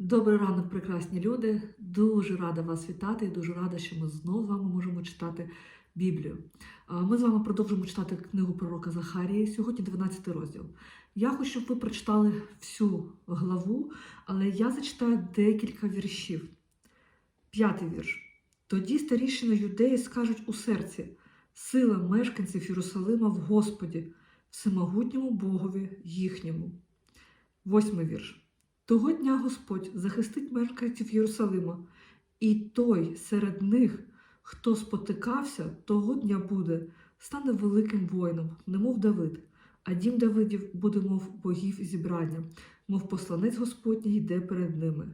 Добрий ранок, прекрасні люди. Дуже рада вас вітати і дуже рада, що ми знову з вами можемо читати Біблію. Ми з вами продовжуємо читати книгу пророка Захарії. Сьогодні 12 розділ. Я хочу, щоб ви прочитали всю главу, але я зачитаю декілька віршів. П'ятий вірш. Тоді старішини юдеї скажуть у серці: сила мешканців Єрусалима в Господі, всемогутньому Богові їхньому. Восьмий вірш. Того дня Господь захистить мешканців Єрусалима, і той серед них, хто спотикався, того дня буде, стане великим воїном, немов Давид, а дім Давидів буде, мов богів зібрання, мов посланець Господній йде перед ними.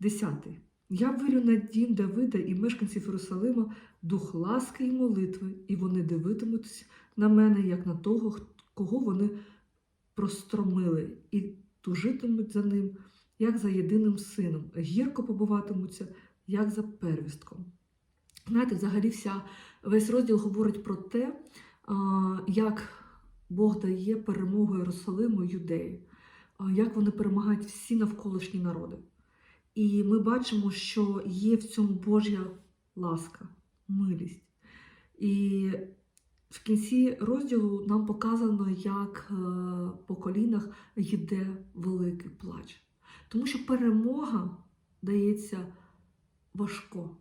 Десятий. Я вирю на дім Давида і мешканців Єрусалима дух ласки і молитви, і вони дивитимуться на мене, як на того, кого вони простромили, і тужитимуть за ним, як за єдиним сином, гірко побуватимуться, як за первістком. Знаєте, взагалі вся, весь розділ говорить про те, як Бог дає перемогу Єрусалиму юдеї, як вони перемагають всі навколишні народи. І ми бачимо, що є в цьому Божя ласка, милість. І в кінці розділу нам показано, як е, по колінах йде великий плач. Тому що перемога дається важко,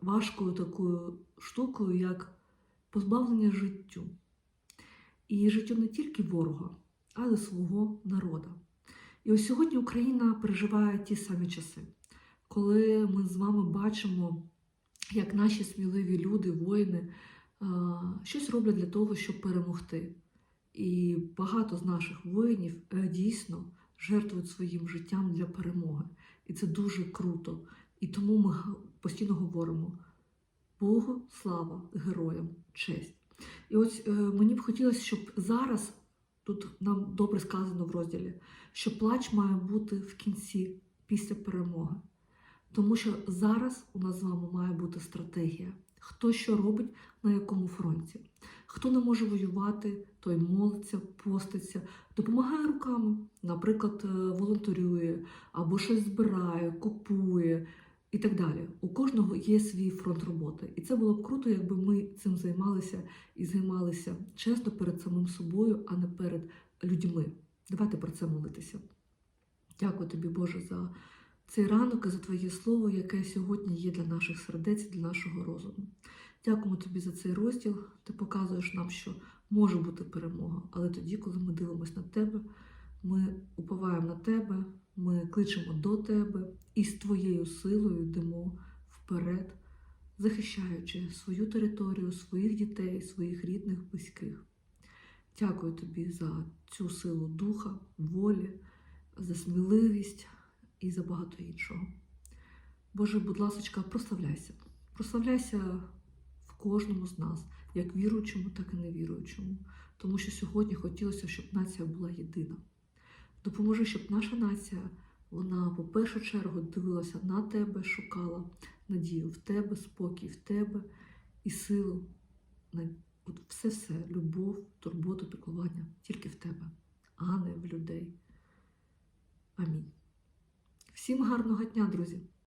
важкою такою штукою, як позбавлення життю. І життю не тільки ворога, але й свого народу. І ось сьогодні Україна переживає ті самі часи, коли ми з вами бачимо, як наші сміливі люди, воїни, щось роблять для того, щоб перемогти. І багато з наших воїнів е, дійсно жертвують своїм життям для перемоги. І це дуже круто. І тому ми постійно говоримо: Богу, слава, героям, честь. І ось е, мені б хотілося, щоб зараз, тут нам добре сказано в розділі, що плач має бути в кінці після перемоги. Тому що зараз у нас з вами має бути стратегія. Хто що робить на якому фронті. Хто не може воювати, той молиться, поститься, допомагає руками, наприклад, е, волонтерює або щось збирає, купує і так далі. У кожного є свій фронт роботи. І це було б круто, якби ми цим займалися і займалися чесно перед самим собою, а не перед людьми. Давайте про це молитися. Дякую тобі, Боже, за цей ранок і за Твоє слово, яке сьогодні є для наших сердець, для нашого розуму. Дякуємо тобі за цей розділ. Ти показуєш нам, що може бути перемога, але тоді, коли ми дивимося на тебе, ми уповаємо на тебе, ми кличемо до тебе і з твоєю силою йдемо вперед, захищаючи свою територію, своїх дітей, своїх рідних, близьких. Дякую тобі за цю силу духа, волі, за сміливість і за багато іншого. Боже, будь ласка, прославляйся. Прославляйся в кожному з нас, як віруючому, так і невіруючому. Тому що сьогодні хотілося, щоб нація була єдина. Допоможи, щоб наша нація, вона, по першу чергу, дивилася на тебе, шукала надію в тебе, спокій в тебе і силу. От все-все, любов, турботу, піклування тільки в тебе, а не в людей. Всім гарного дня, друзі!